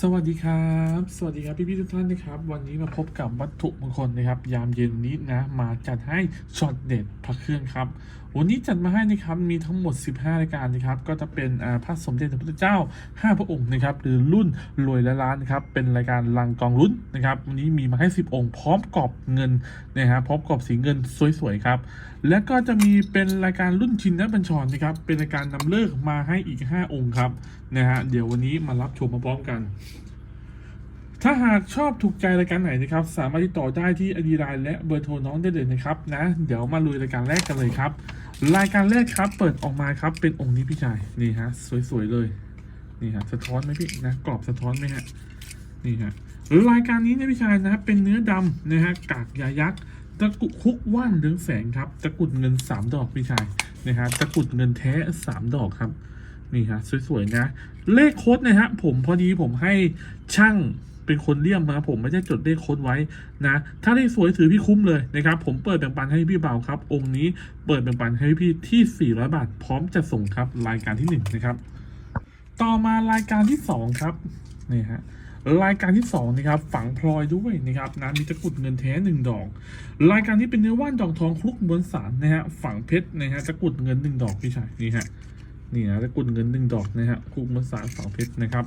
สวัสดีครับ สวัสดีครับพี่พี่ๆทุกท่านนะครับ วันนี้มาพบกับวัตถุมงคลนะครับ ยามเย็นนี้นะ มาจัดให้ช็อตเด็ดพระเครื่องครับ วันนี้จัดมาให้นะครับ มีทั้งหมด 15รายการนะครับ ก็จะเป็นอ่าพระสมเด็จพระพุทธเจ้า 5 พระองค์นะครับ หรือรุ่นรวยและล้านนะครับ เป็นรายการลังกองลุ้นนะครับ วันนี้มีมาให้ 10 องค์ พร้อมกรอบเงินนะฮะ พร้อมกรอบสีเงินสวยๆครับ และก็จะมีเป็นรายการรุ่นชินนบัญชรนะครับ เป็นรายการนำเลิกมาให้อีก 5 องค์ครับ นะฮะ เดี๋ยววันนี้มารับชมมาพร้อมกันถ้าหากชอบถูกใจรายการไหนนะครับ สามารถติดต่อได้ที่อดีไลน์และเบอร์โทรน้องได้เลยนะครับนะเดี๋ยวมาลุยรายการแรกกันเลยครับ รายการแรกครับ เปิดออกมาครับเป็นองค์นี้พี่ชายนี่ฮะสวยๆเลยนี่ฮะสะท้อนไหมพี่นะกรอบสะท้อนไหมฮะนี่ฮะรายการนี้เนี่ยพี่ชายนะเป็นเนื้อดำนะฮะกากยายักษ์ตะกุคุกว่านเรืองแสงครับตะกุดเงินสามดอกพี่ชายนะฮะตะกุดเงินแท้สามดอกครับ นี่ฮะสวยๆนะ เลขโค้ดนะฮะผมพอดีผมให้ช่างเป็นคนเลี่ยมมาผมไม่ได้จดเลขโค้ดไว้นะ ถ้าเลขสวยถือพี่คุ้มเลยนะครับ ผมเปิดแบ่งปันให้พี่เบาครับ องค์นี้เปิดแบ่งปันให้พี่ที่ 400 บาท พร้อมจะส่งครับรายการที่ 1 นะครับ ต่อมารายการที่ 2 ครับนี่ฮะรายการที่2นะครับฝังพลอยด้วยนะครับนะมีตะกุดเงินแท้หนึ่งดอก รายการนี้เป็นเนื้อว่านดอกทองคลุกมวลสารนะฮะฝังเพชรนะฮะตะกุดเงินหนึ่งดอกพี่ชายนี่ฮะ นี่นะตะกรุดเงินหนึ่งดอกนะฮะคูมสารฝังเพชรนะครับ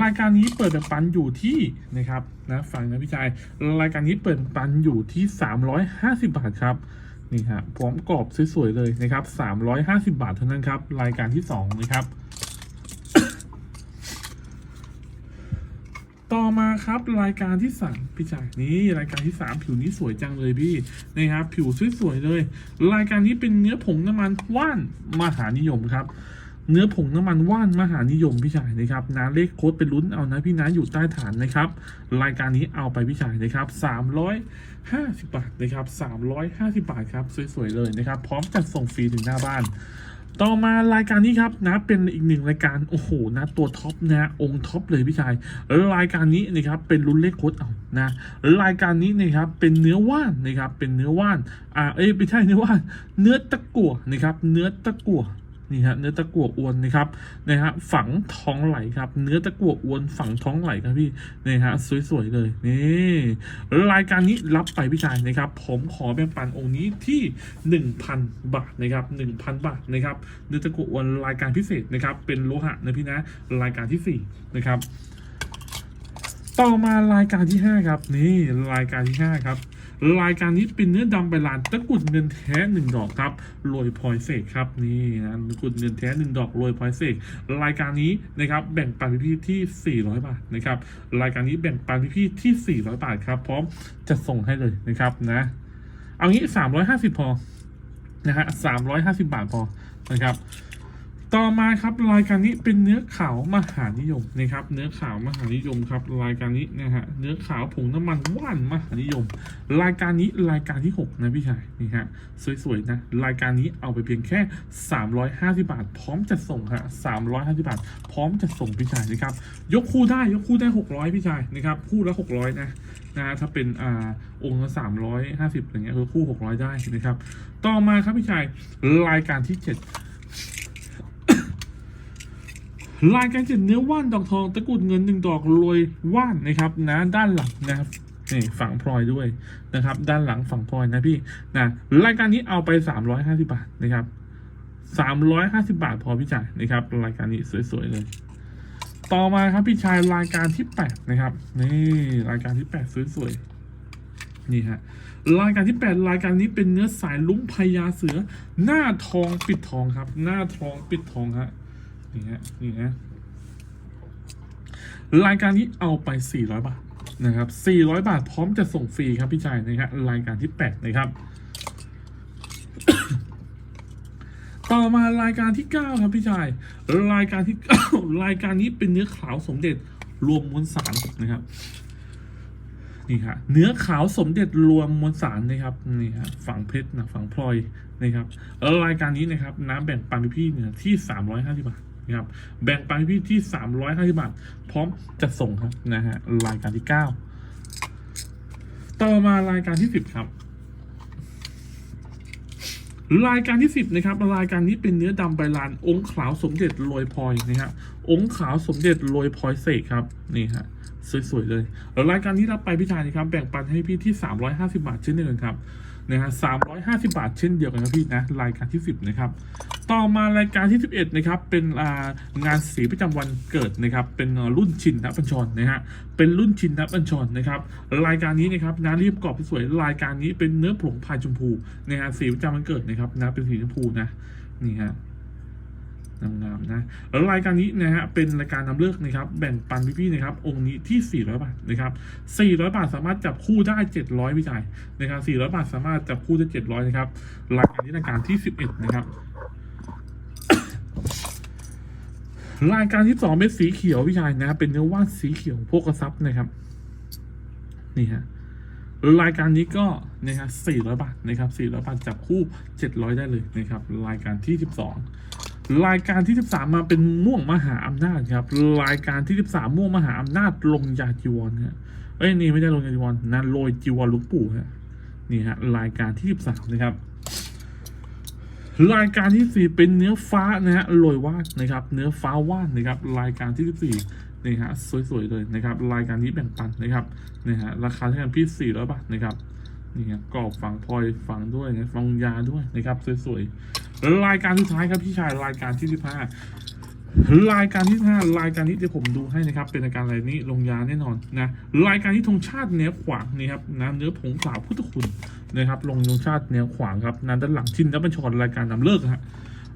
รายการนี้เปิดปันอยู่ที่นะครับนะฟังนะพี่ชายรายการนี้เปิดปันอยู่ที่ 350 บาทครับนี่ฮะพร้อมกรอบสวยๆเลยนะครับ 350 บาทเท่านั้นครับรายการที่ 2 นะครับ ต่อมาครับรายการที่สามพี่ชายนี่รายการที่สามผิวนี้สวยจังเลยพี่นะครับ ผิวสวยๆเลย รายการนี้เป็นเนื้อผงน้ำมันว่านมหานิยมครับ เนื้อผงน้ำมันว่านมหานิยมพี่ชายนะครับนะเลขโค้ดเป็นลุ้นเอานะพี่นะอยู่ใต้ฐานนะครับ รายการนี้เอาไปพี่ชายนะครับ350 บาทนะครับ350 บาทครับสวยๆเลยนะครับ พร้อมจัดส่งฟรีถึงหน้าบ้านต่อมารายการนี้ครับนะเป็นอีกหนึ่งรายการโอ้โหนะตัวท็อปนะองค์ท็อปเลยพี่ชายรายการนี้นะครับเป็นลุ้นเลขโค้ดเอานะรายการนี้นะครับเป็นเนื้อว่านนะครับเป็นเนื้อว่านอ่าเอ้ยไม่ใช่เนื้อว่านเนื้อตะกั่วนะครับเนื้อตะกั่ว นี่ฮะเนื้อตะกั่วอวนนะครับนะฮะฝังท้องไหลครับ เนื้อตะกั่วอวนฝังท้องไหลครับพี่นี่ฮะสวยๆเลยนี่รายการนี้รับไปพี่ชายนะครับ ผมขอแบ่งปันองค์นี้ที่ 1,000 บาทนะครับ1,000 บาทนะครับเนื้อตะกั่วอวนรายการพิเศษนะครับ เป็นโลหะนะพี่นะรายการที่สี่นะครับต่อมารายการที่ 5 ครับ นี่รายการที่ 5 ครับ รายการนี้เป็นเนื้อดำใบลานตะกุดเงินแท้หนึ่งดอกครับโรยพลอยเสกครับนี่นะตะกุดเงินแท้หนึ่งดอกโรยพลอยเสกรายการนี้นะครับแบ่งปันพี่ที่ 400 บาทนะครับรายการนี้แบ่งปันพี่ที่ 400 บาทครับพร้อมจะส่งให้เลยนะครับนะเอางี้ 350 พอนะฮะ350 บาทพอนะครับ ต่อมาครับรายการนี้เป็นเนื้อขาวมหานิยมนะครับ เนื้อขาวมหานิยมครับ รายการนี้นะฮะเนื้อขาวผงน้ำมันว่านมหานิยม รายการนี้รายการที่ 6 นะพี่ชายนี่ฮะสวยๆนะรายการนี้เอาไปเพียงแค่ 350 บาท พร้อมจะส่งฮะ350 บาท พร้อมจะส่งพี่ชายนะครับยกคู่ได้ยกคู่ได้ 600พี่ชายนะครับคู่ละ 600 นะนะถ้าเป็นอ่าองค์ละ350อย่างเงี้ยคือคู่ 600 ได้นะครับ ต่อมาครับพี่ชายรายการที่ 7 ลายการเจ็ดเนื้อว่านดอกทองตะกุดเงินหนึ่งดอกโรยว่านนะครับนะด้านหลังนะครับนี่ฝั่งพลอยด้วยนะครับ ด้านหลังฝั่งพลอยนะพี่นะรายการนี้เอาไปสามร้อยห้าสิบาทนะครับสามร้อยห้าสิบาทพอพี่จ่ายนะครับ รายการนี้สวยๆเลยต่อมาครับพี่ชายรายการที่แปดนะครับนี่รายการที่แปดสวยๆนี่ฮะรายการที่แปดรายการนี้เป็นเนื้อสายลุ้งพญาเสือ หน้าทองปิดทองครับ หน้าทองปิดทองฮะ นี่ฮะนี่ฮะรายการนี้เอาไป 400 บาทนะครับ 400 บาทพร้อมจะส่งฟรีครับพี่ชายนะครับรายการที่ 8 นะครับ ต่อมารายการที่ 9 ครับพี่ชาย รายการที่ 9 รายการนี้เป็นเนื้อขาวสมเด็จรวมมวลสารนะครับนี่ฮะเนื้อขาวสมเด็จรวมมวลสารนะครับนี่ฮะฝังเพชรนะฝังพลอยนะครับรายการนี้นะครับน้ำแบ่งปันพี่เนี่ยที่ 350 บาท นะครับแบ่งปันพี่ที่350บาท พร้อมจะส่งครับนะฮะรายการที่9ต่อมารายการที่10ครับ รายการที่10นะครับ รายการนี้เป็นเนื้อดำใบลานองค์ขาวสมเด็จโรยพลอยนะครับองค์ขาวสมเด็จโรยพลอยเสกครับนี่ฮะสวยๆเลยแล้วรายการที่รับไปพี่ชายนะครับแบ่งปันให้พี่ที่ 350 บาทเช่นเดียวกันครับ นะฮะ350บาทเช่นเดียวกันนะพี่นะรายการที่10นะครับต่อมารายการที่ 11 นะครับ เป็นงานสีประจำวันเกิดนะครับ เป็นรุ่นชินนะบัญชรนะฮะ เป็นรุ่นชินนะบัญชรนะครับ รายการนี้นะครับนะรีบกรอบสวย รายการนี้เป็นเนื้อผงพายชมพูนะฮะ สีประจำวันเกิดนะครับนะ เป็นสีชมพูนะ นี่ฮะ งามๆนะแล้วรายการนี้นะฮะเป็นรายการนำเลือกนะครับแบ่งปันพี่ๆนะครับองค์นี้ที่ 400 บาทนะครับ 400 บาทสามารถจับคู่ได้ 700พี่ชายนะครับ 400 บาทสามารถจับคู่ได้ 700 นะครับรายการนี้รายการที่ 11 นะครับรายการที่2เป็นสีเขียวพี่ชายนะ เป็นเนื้อว่านสีเขียวพวกกระซับนะครับ นี่ฮะรายการนี้ก็นะครับ400บาทนะครับ400บาทจับคู่700ได้เลยนะครับ รายการที่12 รายการที่ 13 มาเป็นม่วงมหาอำนาจครับ รายการที่ 13 ม่วงมหาอำนาจลงยาจีวรฮะเอ้ยนี่ไม่ใช่ลงยาจีวรนั่นโรยจีวรลุงปู่ฮะนี่ฮะรายการที่ 13 นะครับ รายการที่ 4 เป็นเนื้อฟ้านะฮะโรยว่านนะครับ เนื้อฟ้าว่านนะครับ รายการที่ 14นี่ฮะสวยๆเลยนะครับ รายการนี้แบ่งปันนะครับนี่ฮะราคาเท่ากันพี่400บาทนะครับนี่ครับกรอบฝังพลอยฝังด้วยนะฝังยาด้วยนะครับสวยๆ รายการสุดท้ายครับพี่ชายรายการที่สิบห้ารายการที่ห้ารายการนี้เดี๋ยวผมดูให้นะครับ เป็นรายการอะไรนี้ลงยาแน่นอนนะรายการที่ธงชาติเนื้อขวางนี่ครับนะเนื้อผงสาวพุทธคุณนะครับลงธงชาติเนื้อขวางครับนั้นด้านหลังชินและบัญชรรายการนำเลิกฮะ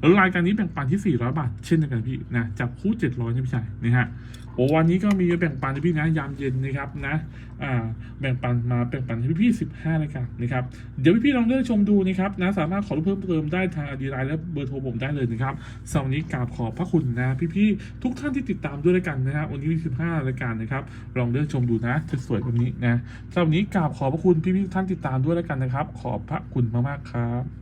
แล้วรายการนี้แบ่งปันที่ 400 บาท เช่นเดียวกันพี่นะจับคู่ 700นะพี่ชายนะฮะ โอ้วันนี้ก็มีแบ่งปันให้พี่นะยามเย็นนะครับนะอ่าแบ่งปันมาแบ่งปันให้พี่ๆ15รายการนะครับเดี๋ยวพี่ลองเลือกชมดูนะครับนะสามารถขอรูปเพิ่มเติมได้ทางอดีไลน์และเบอร์โทรผมได้เลยนะครับสำหรับนี้กราบขอบพระคุณนะพี่ๆทุกท่านที่ติดตามด้วยแล้วกันนะครับวันนี้มี15รายการนะครับลองเลือกชมดูนะจะสวยแบบนี้นะสำหรับนี้กราบขอบพระคุณพี่ๆทุกท่านติดตามด้วยแล้วกันนะครับ ขอบพระคุณมากๆครับ